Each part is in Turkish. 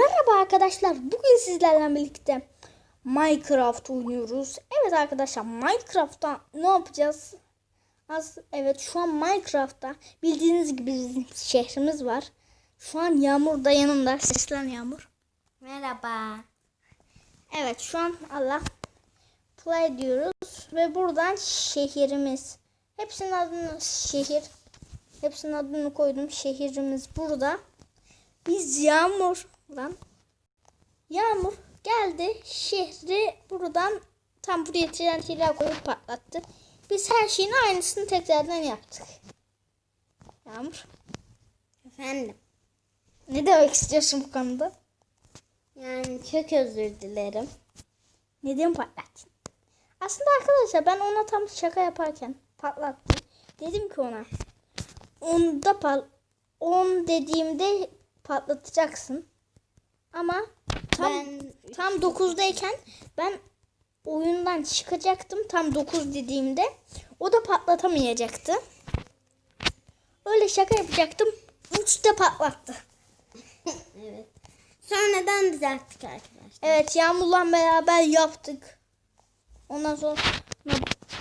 Merhaba arkadaşlar. Bugün sizlerle birlikte Minecraft oynuyoruz. Evet arkadaşlar Minecraft'ta ne yapacağız? Az evet şu an Minecraft'ta bildiğiniz gibi bizim şehrimiz var. Şu an Yağmur da yanımda. Seslen Yağmur. Merhaba. Evet şu an Allah play diyoruz ve buradan şehrimiz. Hepsinin adını şehir. Hepsinin adını koydum. Şehrimiz burada. Biz Yağmur lan. Yağmur geldi şehri buradan tam buraya TNT'ler koyup patlattı. Biz her şeyin aynısını tekrardan yaptık. Yağmur Efendim. ne demek istiyorsun bu konuda? Yani çok özür dilerim. Neden patlattın? Aslında arkadaşlar ben ona tam şaka yaparken patlattım. Dedim ki ona onda pal 10 dediğimde patlatacaksın. Ama tam Ben tam 9'dayken ben oyundan çıkacaktım tam 9 dediğimde. O da patlatamayacaktı. Öyle şaka yapacaktım. 3'te patlattı. evet. Sonradan düzelttik arkadaşlar. Evet Yağmur'la beraber yaptık. Ondan sonra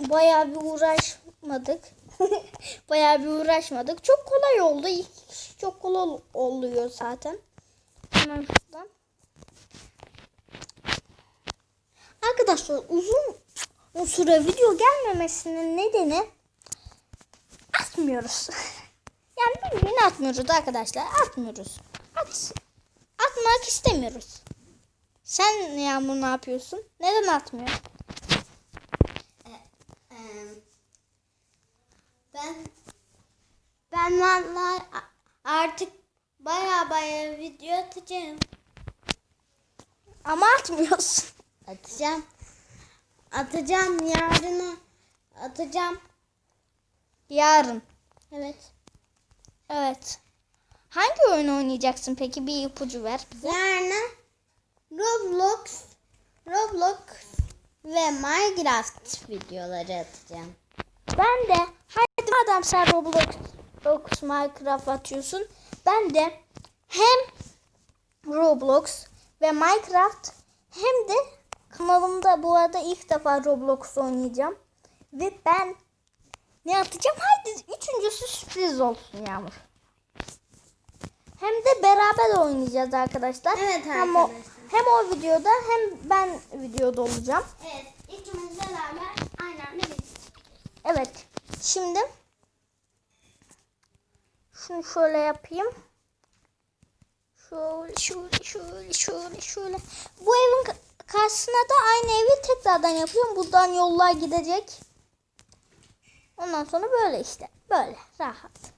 bayağı bir uğraşmadık. bayağı bir uğraşmadık. Çok kolay oldu. İlk çok kolay oluyor zaten. Hemen. Arkadaşlar uzun süre video gelmemesinin nedeni atmıyoruz. yani bildiğin atmıyoruz arkadaşlar. Atmıyoruz. At, atmak istemiyoruz. Sen Yağmur ne yapıyorsun? Neden atmıyor? Ee, ben ben vallahi artık baya baya video atacağım. Ama atmıyorsun. Atacağım. Atacağım yarına. Atacağım. Yarın. Evet. Evet. Hangi oyun oynayacaksın peki? Bir ipucu ver bize. Yarına Roblox Roblox ve Minecraft videoları atacağım. Ben de hadi madem sen Roblox, Roblox Minecraft atıyorsun. Ben de hem Roblox ve Minecraft hem de kanalımda bu arada ilk defa Roblox oynayacağım. Ve ben ne atacağım? Hadi üçüncüsü sürpriz olsun Yağmur. Hem de beraber oynayacağız arkadaşlar. Evet hem o, arkadaşlar. hem o videoda hem ben videoda olacağım. Evet, ikimiz beraber aynı anda. Evet. Şimdi şunu şöyle yapayım. Şöyle şöyle şöyle şöyle şöyle. Bu evin ka- karşısına da aynı evi tekrardan yapıyorum. Buradan yollar gidecek. Ondan sonra böyle işte. Böyle rahat.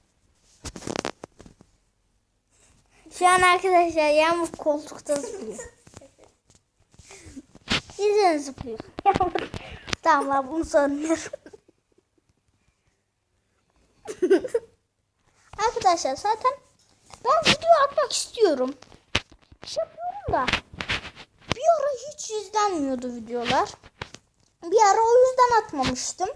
Şu an arkadaşlar Yağmur koltukta zıplıyor. İzleyin zıplıyor. Tamam bunu sormuyorum. Arkadaşlar zaten ben video atmak istiyorum. Şey yapıyorum da bir ara hiç izlenmiyordu videolar. Bir ara o yüzden atmamıştım.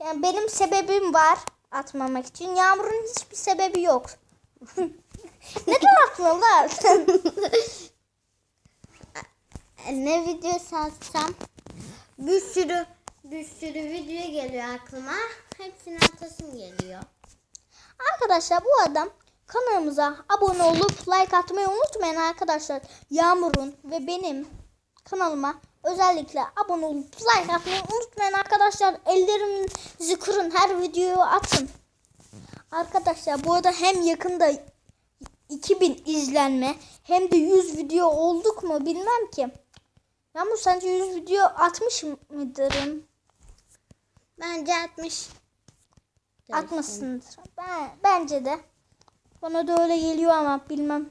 Yani benim sebebim var atmamak için. Yağmur'un hiçbir sebebi yok. Neden atmıyorlar? Ne videosu atsam bir sürü bir sürü video geliyor aklıma. Hepsini atasım geliyor. Arkadaşlar bu adam kanalımıza abone olup like atmayı unutmayın arkadaşlar. Yağmur'un ve benim kanalıma özellikle abone olup like atmayı unutmayın arkadaşlar. Ellerinizi kırın her videoyu atın. Arkadaşlar bu arada hem yakında 2000 izlenme hem de 100 video olduk mu bilmem ki. Yağmur sence 100 video atmış mıdırım? Bence 60. Atmasındır. Ben, bence de. Bana da öyle geliyor ama bilmem.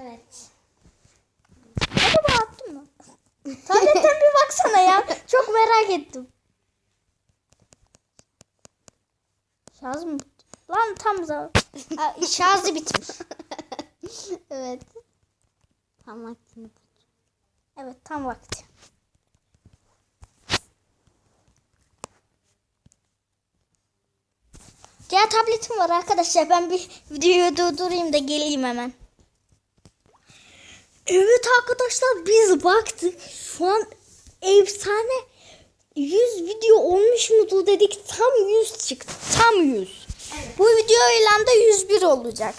Evet. Acaba attın mı? Tabletten bir baksana ya. Çok merak ettim. Şarj mı? Lan tam zaman. Şarjı bitmiş. evet. Tam vaktini Evet tam vakti. Ya tabletim var arkadaşlar. Ben bir videoyu durdurayım da geleyim hemen. Evet arkadaşlar biz baktık. Şu an efsane 100 video olmuş mudur dedik. Tam 100 çıktı. Tam 100. Bu videoyla da 101 olacak.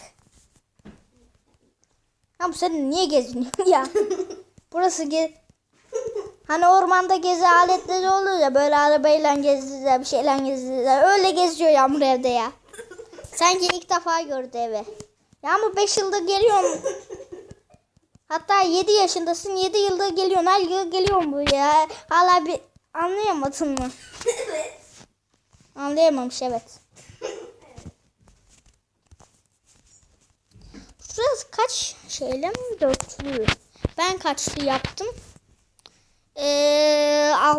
Ya bu sen niye geziniyorsun ya? Burası ge Hani ormanda gezi aletleri olur ya böyle arabayla gezdiler bir şeyle gezdiler. Öyle geziyor Yağmur evde ya. Sanki ilk defa gördü evi. Yağmur 5 yıldır geliyor mu? Hatta 7 yaşındasın 7 yıldır geliyorsun. Her yıl geliyorsun buraya. Hala bir anlayamadın mı? evet. Anlayamamış evet. Şurası kaç şeyle mi? Dörtlü. Ben kaçlı yaptım?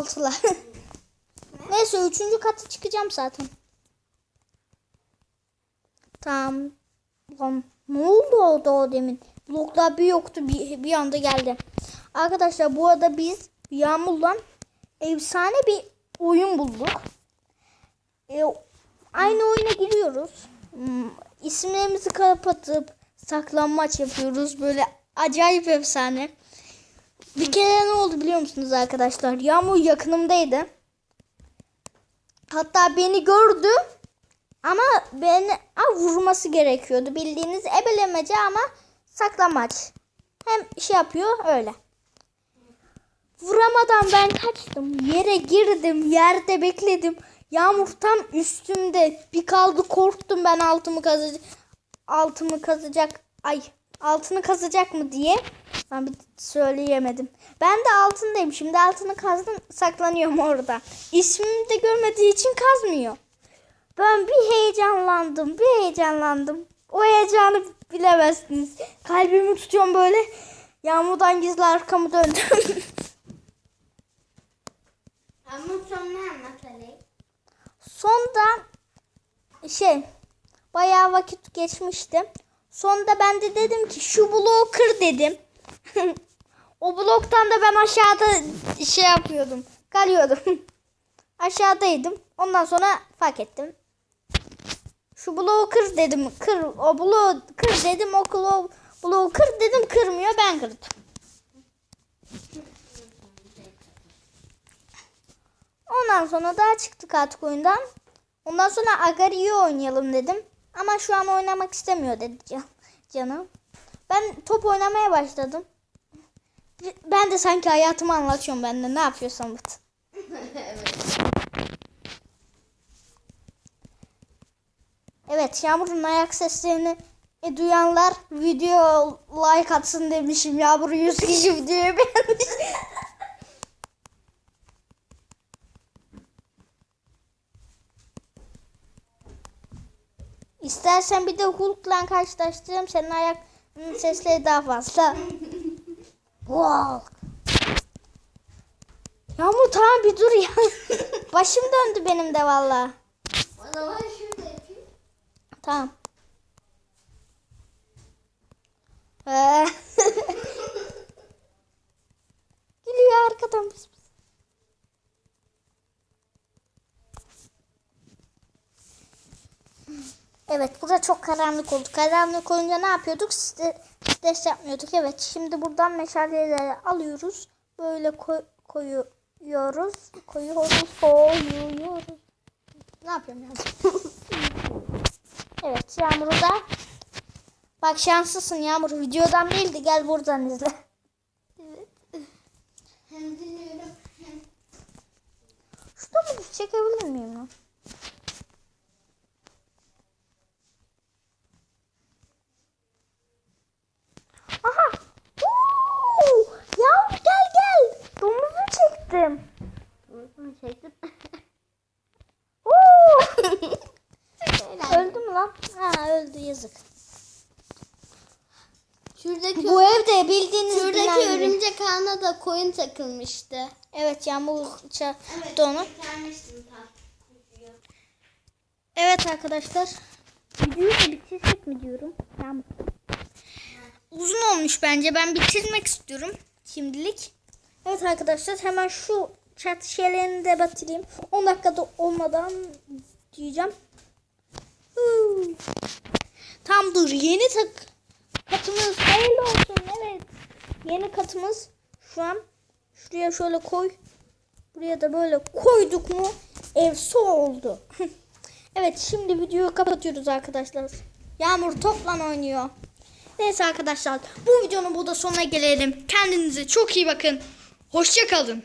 Ee, altıla. Neyse üçüncü katı çıkacağım zaten. Tamam. Lan ne oldu orada o demin? Bloklar bir yoktu bir, bir anda geldi. Arkadaşlar bu arada biz Yağmur'la efsane bir oyun bulduk. E, aynı oyuna giriyoruz. Hmm, isimlerimizi kapatıp saklanmaç yapıyoruz. Böyle acayip efsane. Bir kere ne oldu biliyor musunuz arkadaşlar? Yağmur yakınımdaydı. Hatta beni gördü. Ama beni Aa, vurması gerekiyordu. Bildiğiniz ebelemece ama saklamaç. Hem şey yapıyor öyle. Vuramadan ben kaçtım. Yere girdim. Yerde bekledim. Yağmur tam üstümde. Bir kaldı korktum ben altımı kazacak. Altımı kazacak. Ay altını kazacak mı diye. Ben bir söyleyemedim. Ben de altındayım. Şimdi altını kazdım. Saklanıyorum orada. İsmimi de görmediği için kazmıyor. Ben bir heyecanlandım. Bir heyecanlandım. O heyecanı bilemezsiniz. Kalbimi tutuyorum böyle. Yağmurdan gizli arkamı döndüm. Ama sonra anlat Ali. Sonda şey bayağı vakit geçmişti. Sonda ben de dedim ki şu bloğu kır dedim. o bloktan da ben aşağıda şey yapıyordum. Kalıyordum. Aşağıdaydım. Ondan sonra fark ettim. Şu bloğu kır dedim. Kır o bloğu kır dedim. O bloğu, bloğu kır dedim. Kırmıyor. Ben kırdım. Ondan sonra daha çıktık artık oyundan. Ondan sonra Agari'yi oynayalım dedim. Ama şu an oynamak istemiyor dedi can, canım. Ben top oynamaya başladım. Ben de sanki hayatımı anlatıyorum ben de. Ne yapıyorsam bıt. evet. Evet Yağmur'un ayak seslerini e, duyanlar video like atsın demişim. Yağmur 100 kişi videoyu beğenmiş. İstersen bir de Hulk'la karşılaştırayım. Senin ayak sesleri daha fazla. Hulk. Yağmur tamam bir dur ya. Başım döndü benim de valla. O zaman şurada yapayım. Tamam. Ee, Gülüyor arkadan. pıs pıs. Evet burada çok karanlık oldu. Karanlık olunca ne yapıyorduk? Site- Stres yapmıyorduk. Evet şimdi buradan meşaleleri alıyoruz. Böyle koy- koyuyoruz. Koyuyoruz. Koyuyoruz. Ne yapıyorum ya? Evet Yağmur'u da Bak şanslısın Yağmur. Videodan değildi. Gel buradan izle. Hem dinliyorum hem Şurada mı çekebilir miyim lan? Aha! Oo! Yağmur gel gel. Domuzu çektim. Bunu çektim. Oo! Lan? Ha öldü yazık. Şuradaki Bu evde bildiğiniz şuradaki bilen gibi. örümcek ağına da koyun takılmıştı. Evet Yağmur çaktı onu. Gelmiştim tam. Evet arkadaşlar. Videoyu da bitirsek mi diyorum? Tamam. Uzun olmuş bence. Ben bitirmek istiyorum şimdilik. Evet arkadaşlar hemen şu chat şeylerini de batırayım. 10 dakikada olmadan diyeceğim. Tam dur yeni tak katımız hayırlı olsun evet. yeni katımız şu an şuraya şöyle koy. Buraya da böyle koyduk mu ev su oldu. evet şimdi videoyu kapatıyoruz arkadaşlar. Yağmur toplan oynuyor. Neyse arkadaşlar bu videonun burada sonuna gelelim. Kendinize çok iyi bakın. Hoşça kalın.